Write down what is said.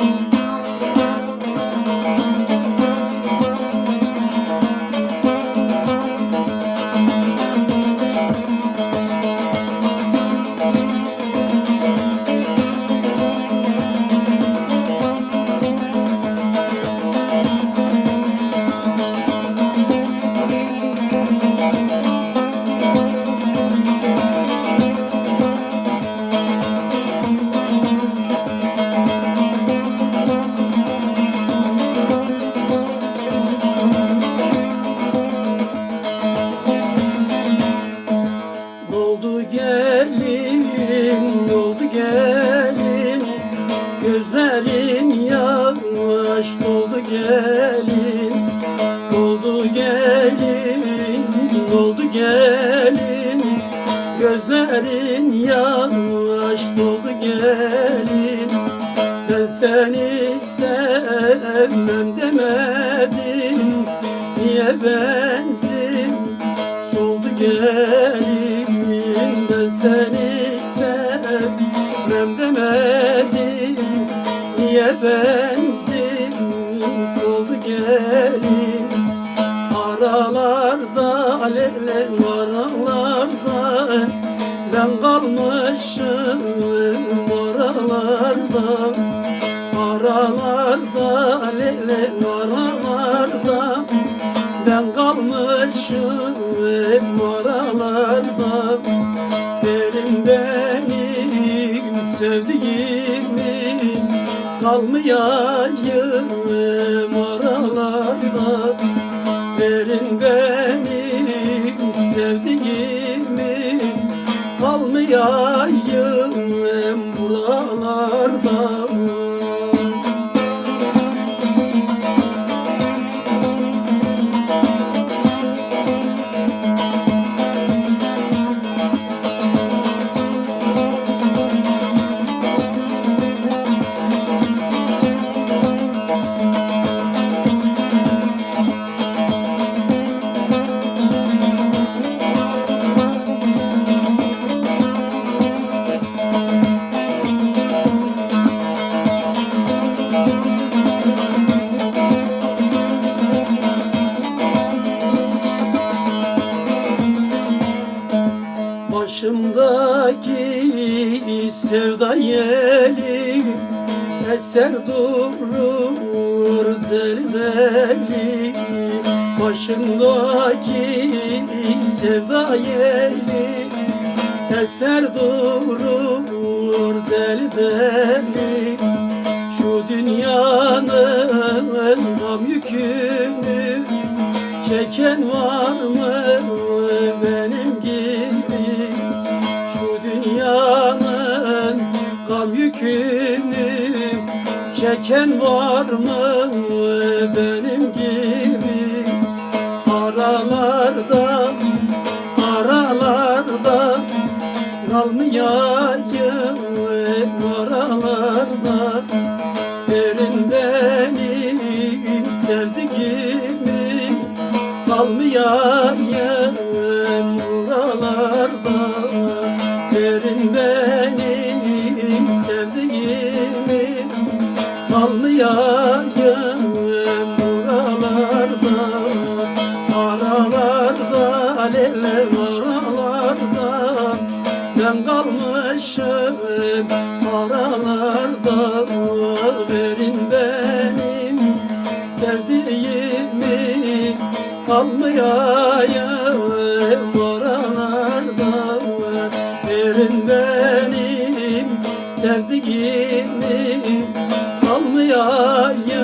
Doldu gelin, doldu gelin. Gözlerin yavaş doldu gelin. Doldu gelin, doldu gelin. Gözlerin yavaş doldu gelin. Ben seni sevmem demedim. Niye benzin Niye benzin soldu gelin. Aralarda alele aralarda. Ben kalmışım oralarda. Aralarda alele aralarda. Ben kalmışım oralarda Kalmayayım oralarda. Verin benim sevdiğimi Kalmayayım Başımdaki sevda yeli Eser durur deli deli. Başımdaki sevda yeli Eser durur deli deli. Şu dünyanın gam yükünü Çeken var yükünü Çeken var mı benim gibi? Aralarda, aralarda Kalmayayım oralarda Verin benim sevdiğimi Kalmayayım Kalmayayım buralarda. Aralarda alevler aralarda. Ben kalmışım aralarda. Verin benim sevdiğimi. Kalmayayım oralarda. Verin benim sevdiğimi Kalmayayım